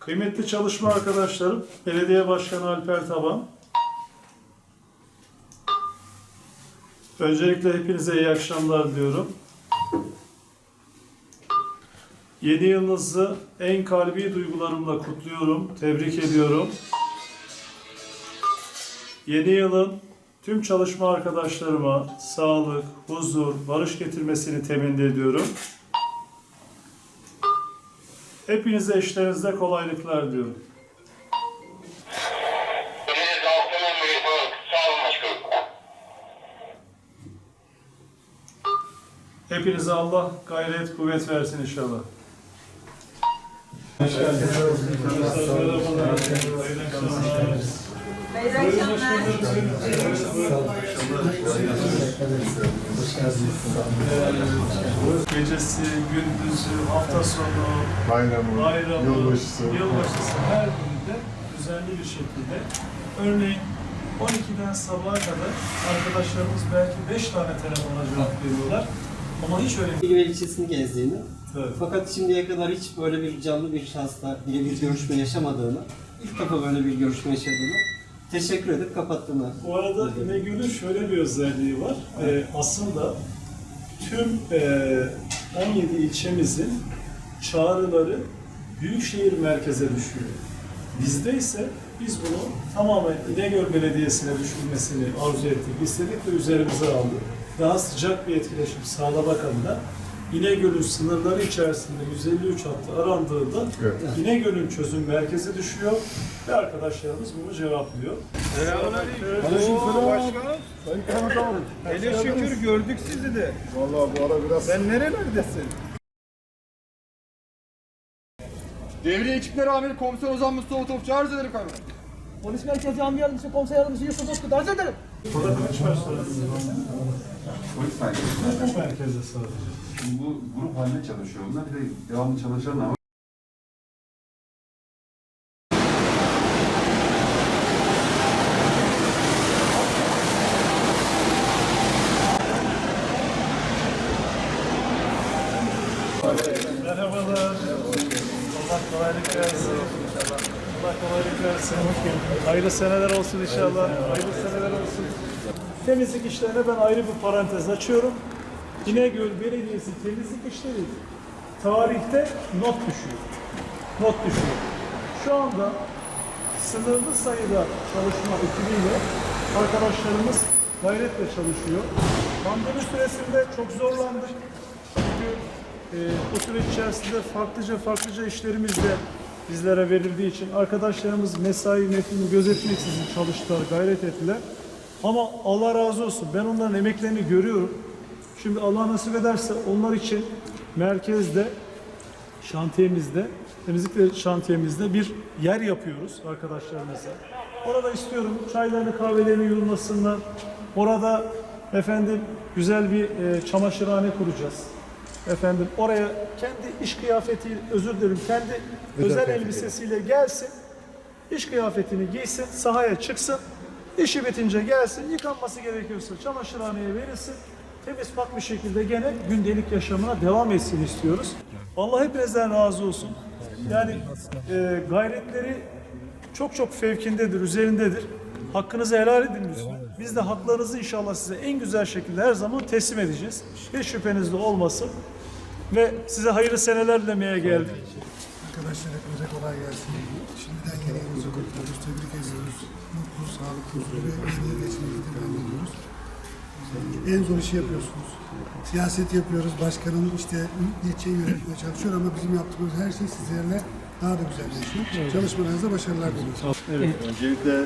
Kıymetli çalışma arkadaşlarım, Belediye Başkanı Alper Taban. Öncelikle hepinize iyi akşamlar diliyorum. Yeni yılınızı en kalbi duygularımla kutluyorum, tebrik ediyorum. Yeni yılın tüm çalışma arkadaşlarıma sağlık, huzur, barış getirmesini temenni ediyorum. Hepinize işlerinizde kolaylıklar başkanım. Hepinize Allah gayret, kuvvet versin inşallah. Hayırlı akşamlar. Gecesi, gündüzü, hafta sonu, Bayramı, bayramı, yılbaşısı. yılbaşısı her günde düzenli bir şekilde. Örneğin 12'den sabaha kadar arkadaşlarımız belki 5 tane telefona cevap veriyorlar. Ama hiç öyle Bilgiver ilçesini gezdiğini Evet. fakat şimdiye kadar hiç böyle bir canlı bir şahsla birebir görüşme yaşamadığını, ilk defa böyle bir görüşme yaşadığını teşekkür edip kapattığını. Bu arada İnegöl'ün şöyle bir özelliği var. Ee, aslında tüm e, 17 ilçemizin çağrıları büyükşehir merkeze düşüyor. Bizde ise biz bunu tamamen İnegöl Belediyesi'ne düşürmesini arzu ettik, istedik ve üzerimize aldık. Daha sıcak bir etkileşim sağlamak adına İnegöl'ün sınırları içerisinde 153 hattı arandığında Evet. İnegöl'ün çözüm merkeze düşüyor ve arkadaşlarımız bunu cevaplıyor. Hele şükür gördük sizi de. Vallahi bu ara biraz Sen nerelerdesin? Devriye ekipleri amiri komiser Ozan Mustafa Topçu arz ederim kanka. Polis merkezi amir yardımcısı komiser yardımcısı Yusuf Bozkurt arz ederim. Burada kaç personel? Polis merkezde sadece. Şimdi bu grup halinde çalışıyor onlar. Bir de devamlı çalışanlar var. Merhabalar. Allah kolaylık versin. Allah kolaylık versin. Hayırlı seneler olsun inşallah. Hayırlı seneler olsun. Temizlik işlerine ben ayrı bir parantez açıyorum. İnegöl Belediyesi temizlik işleri tarihte not düşüyor. Not düşüyor. Şu anda sınırlı sayıda çalışma ekibiyle arkadaşlarımız gayretle çalışıyor. Pandemi süresinde çok zorlandık. Çünkü e, bu süreç içerisinde farklıca farklıca işlerimiz de bizlere verildiği için arkadaşlarımız mesai metnini gözetmeksizin çalıştılar, gayret ettiler. Ama Allah razı olsun. Ben onların emeklerini görüyorum. Şimdi Allah nasip ederse onlar için merkezde şantiyemizde, temizlik şantiyemizde bir yer yapıyoruz arkadaşlarımıza. Orada istiyorum çaylarını kahvelerini yudumlasınlar. Orada efendim güzel bir e, çamaşırhane kuracağız. Efendim oraya kendi iş kıyafeti, özür dilerim, kendi özel elbisesiyle gelsin. iş kıyafetini giysin, sahaya çıksın. işi bitince gelsin, yıkanması gerekiyorsa çamaşırhaneye verilsin. Temiz pak bir şekilde gene gündelik yaşamına devam etsin istiyoruz. Allah hepinizden razı olsun. Yani e, gayretleri çok çok fevkindedir, üzerindedir. Hakkınızı helal edin lütfen. Biz de haklarınızı inşallah size en güzel şekilde her zaman teslim edeceğiz. Hiç şüpheniz de olmasın. Ve size hayırlı seneler dilemeye geldik. Arkadaşlar hepinize kolay gelsin. Şimdiden yeni yılınızı kutluyoruz, tebrik ediyoruz. Mutlu, sağlıklı, huzurlu ve iyi geçmeyi temenni ediyoruz. En zor işi yapıyorsunuz. Siyaset yapıyoruz, başkanın işte ilçeyi yönetmeye çalışıyor ama bizim yaptığımız her şey sizlerle daha da güzelleşiyor. Çalışmalarınızda başarılar diliyoruz. öncelikle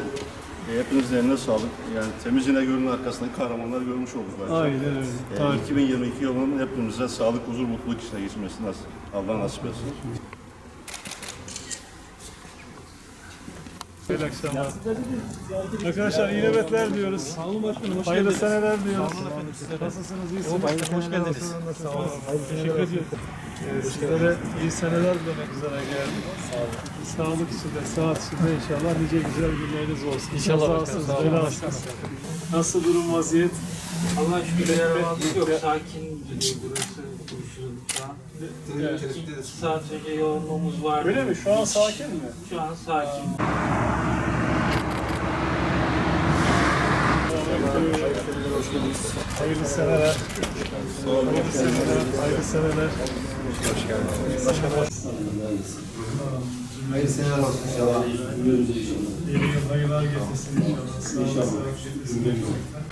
e, hepinizin eline sağlık. Yani temiz İnegöl'ün arkasındaki kahramanlar görmüş olduk bence. Aynen öyle. Yani Tarih. 2022 yılının hepimize sağlık, huzur, mutluluk içine geçmesini nasip, Allah nasip etsin. Hayırlı akşamlar. Arkadaşlar iyi nöbetler diyoruz. Hayırlı seneler diyoruz. Nasılsınız? İyisiniz? Hoş geldiniz. Sağ olun. Teşekkür ediyorum. Ee, sizlere iyi seneler dilemek üzere geldik. Sağlık içinde, saat içinde inşallah nice güzel günleriniz olsun. İnşallah Kazasız, belasız. Nasıl durum vaziyet? Allah şükür yaramazlık yok. Sakin burası an. Evet. İki saat önce yoğunluğumuz vardı. Öyle mi? Şu an sakin mi? Şu an sakin. Hayırlı seneler. Hayırlı seneler. Hayırlı seneler. Hoş geldiniz. Hayırlı seneler olsun inşallah. Yeni yıl hayırlar getirsin inşallah. Sağ olasın.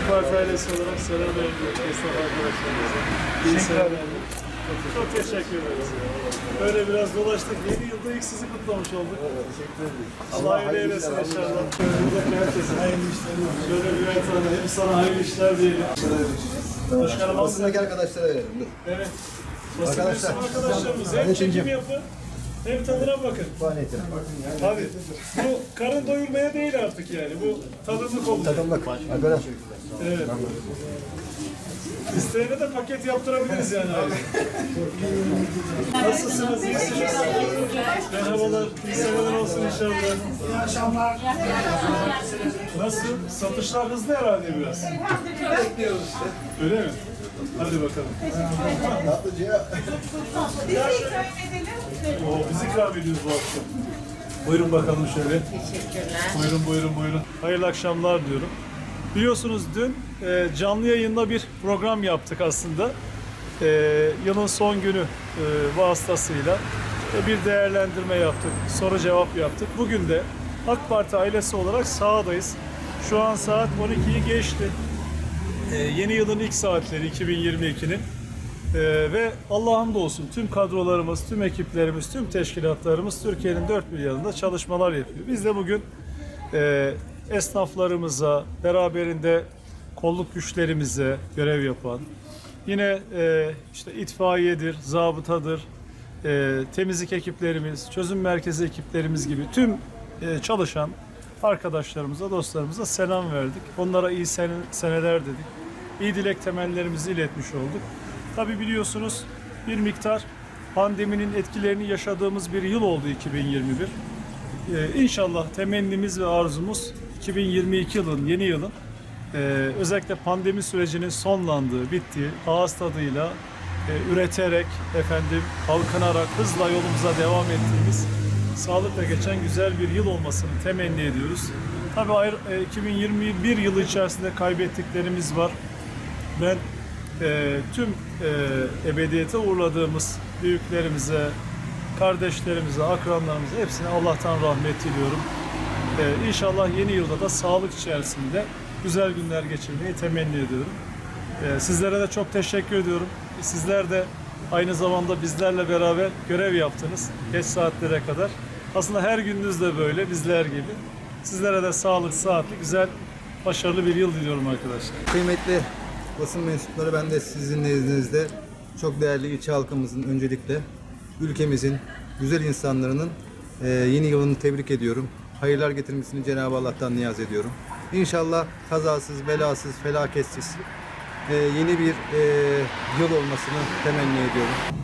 Parti ailesi olarak selam veriyoruz esnaf arkadaşlarımıza. İyi seneler. Çok teşekkür ederiz. Böyle biraz dolaştık. Yeni yılda ilk sizi kutlamış olduk. Allah hayırlı eylesin inşallah. Buradaki herkese hayırlı işler. Şöyle bir tane hem sana hayırlı işler diyelim. Başkanım Basındaki arkadaşlara verelim. Dur. Arkadaşlar. Arkadaşlarımız hem çekim yapın hem tadına bakın. Abi bu karın doyurmaya değil artık yani. Bu tadımlık oldu. Tadımlık. Arkadaş. Evet. İsteyene de paket yaptırabiliriz yani abi. Nasılsınız? İyisiniz? Merhabalar. İyi seneler olsun inşallah. İyi akşamlar. Nasıl? Satışlar hızlı herhalde biraz. Bekliyoruz işte. Öyle mi? Hadi bakalım. Tatlıcıya. Oo, biz ikram ediyoruz bu akşam. Buyurun bakalım şöyle. Teşekkürler. Buyurun buyurun buyurun. Hayırlı akşamlar diyorum. Biliyorsunuz dün e, canlı yayında bir program yaptık aslında. E, yılın son günü e, vasıtasıyla e, bir değerlendirme yaptık, soru cevap yaptık. Bugün de AK Parti ailesi olarak sahadayız. Şu an saat 12'yi geçti. E, yeni yılın ilk saatleri 2022'nin. Ee, ve Allah'a hamdolsun tüm kadrolarımız, tüm ekiplerimiz, tüm teşkilatlarımız Türkiye'nin dört bir yanında çalışmalar yapıyor. Biz de bugün e, esnaflarımıza, beraberinde kolluk güçlerimize görev yapan, yine e, işte itfaiyedir, zabıtadır, e, temizlik ekiplerimiz, çözüm merkezi ekiplerimiz gibi tüm e, çalışan arkadaşlarımıza, dostlarımıza selam verdik. Onlara iyi sene- seneler dedik. İyi dilek temellerimizi iletmiş olduk. Tabi biliyorsunuz bir miktar pandeminin etkilerini yaşadığımız bir yıl oldu 2021. Ee, inşallah temennimiz ve arzumuz 2022 yılın, yeni yılın e, özellikle pandemi sürecinin sonlandığı, bittiği, ağız tadıyla e, üreterek, efendim kalkınarak hızla yolumuza devam ettiğimiz sağlıkla geçen güzel bir yıl olmasını temenni ediyoruz. Tabii ayrı- e, 2021 yılı içerisinde kaybettiklerimiz var. Ben e, tüm e, ebediyete uğurladığımız büyüklerimize, kardeşlerimize, akranlarımıza hepsine Allah'tan rahmet diliyorum. E, inşallah yeni yılda da sağlık içerisinde güzel günler geçirmeyi temenni ediyorum. E, sizlere de çok teşekkür ediyorum. Sizler de aynı zamanda bizlerle beraber görev yaptınız geç saatlere kadar. Aslında her gününüz de böyle bizler gibi. Sizlere de sağlık, sıhhatli, güzel, başarılı bir yıl diliyorum arkadaşlar. Kıymetli basın mensupları ben de sizin nezdinizde çok değerli ilçe halkımızın öncelikle ülkemizin güzel insanlarının e, yeni yılını tebrik ediyorum. Hayırlar getirmesini Cenab-ı Allah'tan niyaz ediyorum. İnşallah kazasız, belasız, felaketsiz e, yeni bir e, yıl olmasını temenni ediyorum.